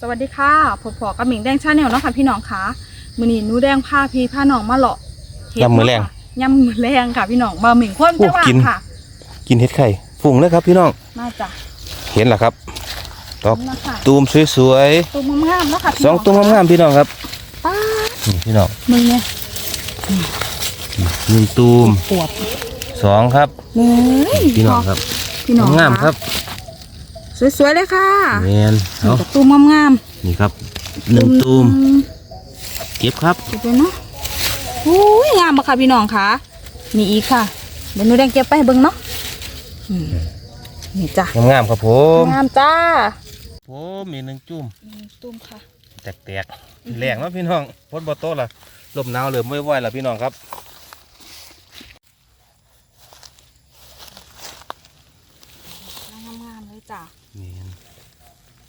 สวัสดีค่ะพบพอกับหมิงแดงชาแนลเนาะค่ะพี่น้องค่ะมื้อนี้หนูแดงพาพี่พาน้องมาเลาะเฮ็ดยำมื้อแลงเนาะค่ะยำมือแรงค่ะพี่น้องมาหมิงคนโอ้จะว่างกินค่ะ กินเห็ดไข่ฝุ่งเลยครับพี่น้องน่าจะเห็นแล้วครับดอกนะค่ะตูมสวยตุ้มงามๆเนาะค่ะพี่ๆสองตูมงามๆพี่น้องครับป้าดนี่พี่น้องมึงเนี่ยหนึ่งตูมปวดสองครับเฮ้ยพี่น้องครับพี่น้องงามครับ สวยๆเลยค่ะแมนนี่เอากับตุ้มงามนี่ครับๆหนึ่งตูมเก็บครับเก็บเลยเนาะอุ้ยงามปะค่ะพี่น้องค่ะมีอีกค่ะเดี๋ยวหนูแดงเก็บไปให้เบิ่งเนาะอืมนี่จ้ะงามๆครับผมงามจ้าผมมีหนึ่งจุ่มตุ้มค่ะแตกๆแรงเนาะพี่น้องพดบอโต้ละลมหนาวเหลือไม่ไหวละพี่น้องครับ งามๆเลยจ้ะ นี่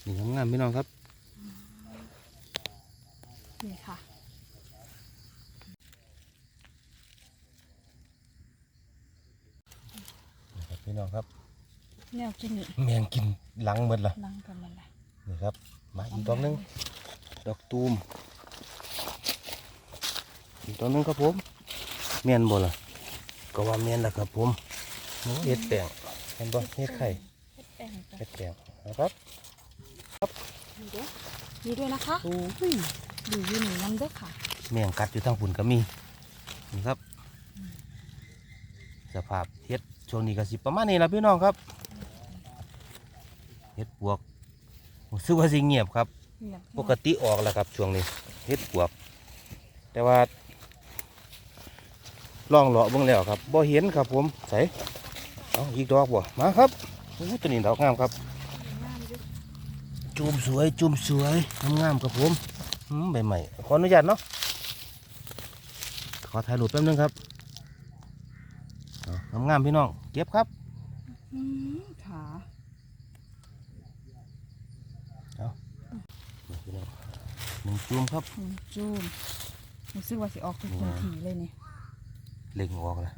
นี่งามๆพี่น้องครับ นี่ค่ะนี่ครับพี่น้องครับแนวกินนี่แมงกินหลังหมดละนั่งกันมันเลยนี่ครับ มาอีกดอกหนึงดอกตูม อีกดอกหนึงครับผมเมียนบ่ล่ะก็ว่าเมียนแหละครับผมโอ้เห็ดแป้งเห็นบ่เห็ดไข่ แป้งจ้ะเห็ดแป้งนะครับ มีด้วยมีด้วยนะคะโอ้อุ้ยดูอยู่หนึ่งน้ำเด้อค่ะแมงกัดอยู่ทางฝุ่นก็มีนี่ครับ สภาพเห็ดช่วงนี้ก็สิประมาณนี้ละพี่น้องครับเห็ดปวกรู้สึกว่าสิเงียบครับเนี่ยปกติออกแล้วครับช่วงนี้เฮ็ดปวก แต่ว่าลองเลาะเบิ่งแล้วครับบ่เห็นครับผมใส่เอาอีกดอกบ่มาครับโอ้ตัวนี้ดอกงามครับงามอยู่ จุ่มสวยจุ่มสวยงามๆครับผมอืมใบใหม่ขออนุญาตเนาะขอถ่ายรูปแป๊บนึงครับเอางามๆพี่น้องเก็บครับอืมขานี่พี่น้องหนึ่งจุ่มครับอืมจูมรู้สึกว่าสิออกทุกทีเลยนี่เล็งออกแล้ว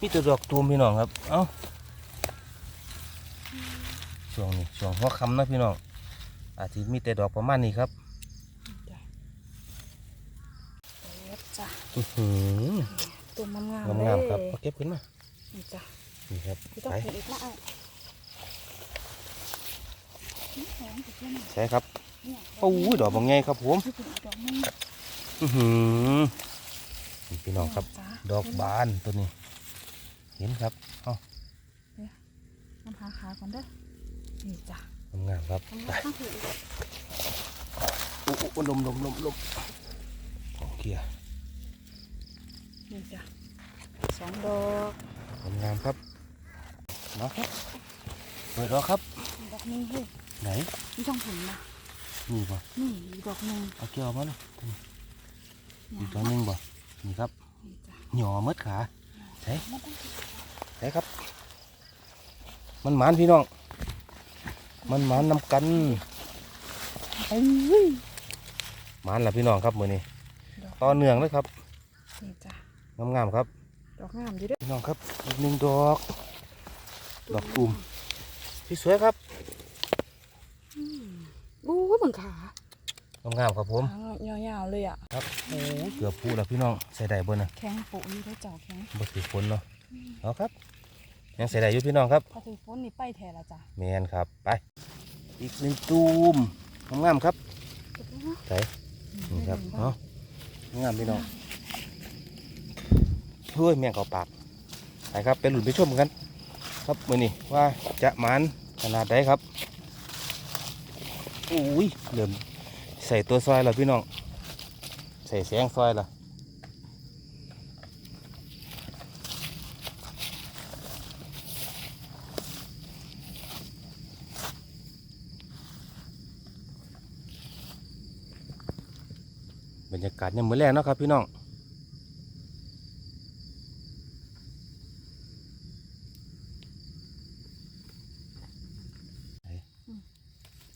มีแต่ดอกตูมพี่น้องครับ เอ้า ช่วงนี้ช่วงหัวค่ำนะพี่น้องอาทิตย์มีแต่ดอกประมาณนี้ครับเล็บจ้ะอื้อหือตัวงามงามๆเลยงามๆครับเอาเก็บขึ้นมานี่จ้ะนี่ครับพี่ต้องใส่เก็บอีกนะเอานี่หอมสุดเลยนะใช่ครับเนี่ยโอ้ยดอกบางไงครับผมพี่ถึงอีกดอกหนึงอื้อหือนี่พี่น้องครับ จ้ะดอกบานตัวนี้ เห็นครับเอ้า น้ำหาขาก่อนเด้อ นี่จ้ะงามๆครับทำไปมาข้างถืออีกอู้อู้ลมลมลมลมของเกียร์นี่จ้ะสองดอกงามๆครับมาครับเปิดดอกครับดอกหนึงเฮ้ยไหนไม่ต้องถึงนะนี่ป่ะนี่อีกดอกหนึงเอาเกี่ยวมาเลยเนี่อียกตัวหนึงบ่นี่ครับนี่จ้ะหย่อมดขาใช่ไม่ต้องใช่ครับ มันหมานพี่น้อง มันหมานนำกันเอ้ยหมานละพี่น้องครับมือนี้ดอกต่อเนื่องเลยครับนี่จ้ะงามๆครับ ดอกงามอยู่เด้วยพี่น้องครับอีกหนึ่งดอก ดอกตุ่มที่สวยครับอู้ยเหมือนขางามๆครับผมขายาวๆเลยอะครับโอ้เกือบพูแล้วพี่น้องใส่ได้เบนนะแข็งปุนี่ได้เจ้าแข็งบ่ถือฝนเนาะเอาครับ ยังใส่ได้อยู่พี่น้องครับถ้าถือฝนนี่ไปแทนละจ้ะแมนครับไป อีกหนึ่งตูมงามๆครับเก็บไว้นะใส่นี่ครับเนาะงามพี่น้องเฮ้ยแมงเข้าปากไปครับไปหลุนไปชมกัน ครับมือนี้ว่าจะหมานขนาดใดครับอุ้ยเริ่มใส่ตัวซอยแล้วพี่น้อง ใส่แสงซอยแล้ว บรรยากาศยังเหมือนแรกเนาะครับพี่น้อง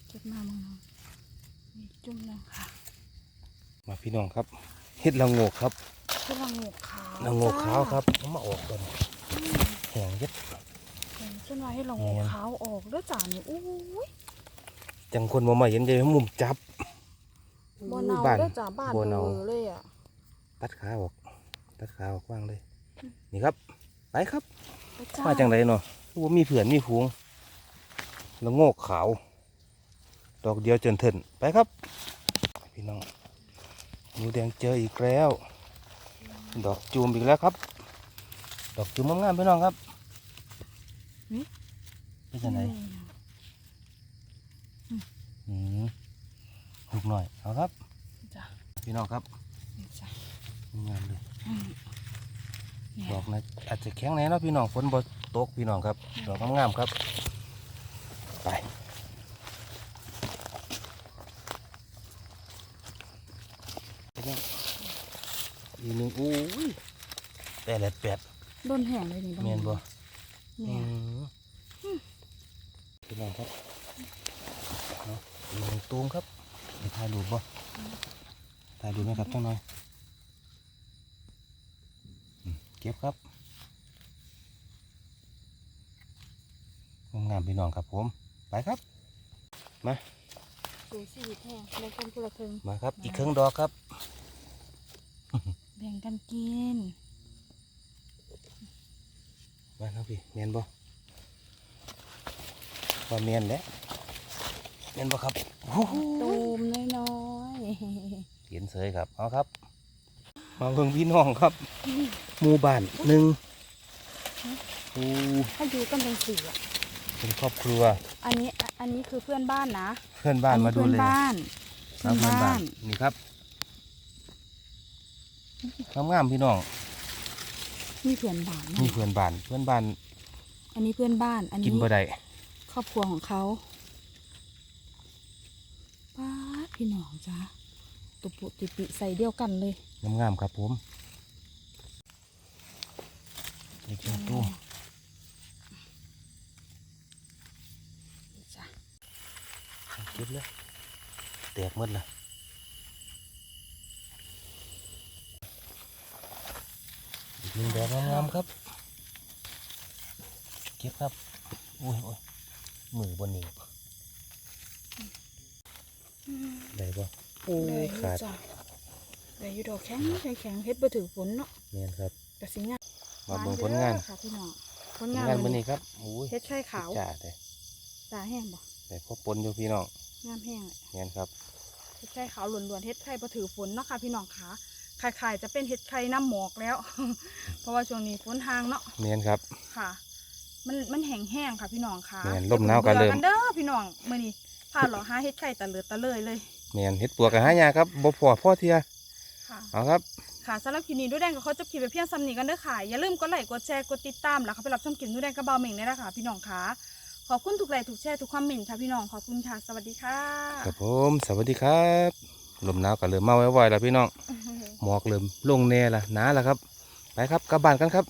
เก็บมามึงนี่จุ่มหนึงค่ะ มาพี่น้องครับเฮ็ดละโงกครับคือละโงกขาวละโงกขาวครับเอามาออกก่อนแห้งเย็ดเห็นจนว่าให้ละโงกขาวออกเด้อจ้านี่อู้ยจังคนบ่มาเห็นใจมุมจับ บ่เนาบ้านเด้อจ้าบ้านบ่เนาเบลอเลยอะตัดขาออก ตัดขาออกว่างเลย นี่ครับ ไปครับไปจ้ามาจังไรเนาะว่ามีเผื่อนมีฟูงแล้วโงกขาว ดอกเดียวจนถึนไปครับ พี่น้องหนูแดงเจออีกแล้ว ดอกจูมอีกแล้วครับ ดอกจูมงามๆพี่น้องครับเป็นจังไหนอืม หุกหน่อยเอาครับจ้าพี่น้องครับจ้างามเลยอืมเนี่ยดอกนะอาจจะแข็งแน่เนาะพี่น้องฝนบ่ตกพี่น้องครับดอกงามๆครับ ไปไปยังอีกหนึ่งอู้ยแปดแปดแปดโดนแห้งเลยนี่เมียนบ่เนี่ยอืมพี่น้องครับเนาะอีกหนึ่งตูมครับไป ถ่ายรูปบ่ถ่ายรูปไหมครับจังหน่อยอืมเก็บครับงามๆพี่น้องครับผม ไปครับสู่ชีวิตแห้งในคนพละเทิงมาครับ อีกครึ่งดอกครับ แบ่งกันกิน มาครับพี่เมียนบ่ว่าเมียนแหล้ว เมียนบ่ครับโอ้โหตูมน้อยเห็นเสยครับเอาครับ มาเบิ่งพี่น้องครับหมู่บ้านหนึ่งโอ้ๆถ้าอยู่กันเป็นสี่อะเป็นครอบครัว อันนี้อันนี้คือเพื่อนบ้านนะ เพื่อนบ้านมาดูอัเลยเพื่อนบ้านครับเพื่อนบ้านนี่ครับงามๆพี่น้องนี่เพื่อนบ้านนะนี่เพื่อนบ้านเพื่อนบ้าน อันนี้เพื่อนบ้าน อันกินนี้บ่ได้ครอบครัวของเขาป้าด พี่น้องจ้าตุปุติปิใส่เดียวกันเลย งามๆครับผมเด็กชายตู้จ้ะเก็บเลยแตกหมดละอีกหนึ่งดอกงามๆครับ เก็บครับ อุ้ยโอ้ยมือบนนี้ ได้ปะโอ้ได้อยู่ขาดจ้ะได้อยู่ดอกแข็งแข็งแข็งเฮ็ดบ่ถือฝนเนาะเนียนครับ กระสิงานมาเบิ่งผลงานเด้อค่ะพี่น้องผผลลงานงานวัวันนนี้นี้ครับโอ้ยเฮ็ดไช่ขาวจ่าแต่ตาแห้งบ่แต่พอปนอยู่พี่น้องงามแห้งเลยเนียนครับ เฮ็ดไช่ขาวล้วนๆเฮ็ดไข่บ่ถือฝนเนาะค่ะพี่น้องขาขายๆจะเป็นเฮ็ดไข่น้ำหมอกแล้ว เพราะว่าช่วงนี้ฝนห่างเนาะเนียนครับ ค่ะ มันมันแห้งแห้งค่ะพี่น้องค่ะแม่นลมหนาวก็เริ่มบื่อเด้อพี่น้องมื้อนี้ พาเหรอหาเฮ็ดไข่ตะเลิดตะเลยเลยเนียนเฮ็ดปวกกับหายาครับบ่พอพ่อเทียค่ะ เอาครับ ค่ะสำหรับคลิปนี้ดูแดงกับเขาจะคลิปไปเพียงซ้ำนี้กันเด้อค่ะ อย่าลืมกดไลค์กดแชร์กดติดตามแล้วค่ะไปรับชมคลิปดูแดงกับเบาเหม่งได้แล้วค่ะ พี่น้องค่ะ ขอบคุณทุกไลค์ทุกแชร์ทุกคอมเมนต์ค่ะพี่น้องขอบคุณค่ะสวัสดีค่ะ ครับผมสวัสดีครับลมหนาวก็เริ่มมาไว้ๆแล้วพี่น้องหมอกเริ่มลงแน่ละหนาแล้วครับ ไปครับกลับบ้านกันครับ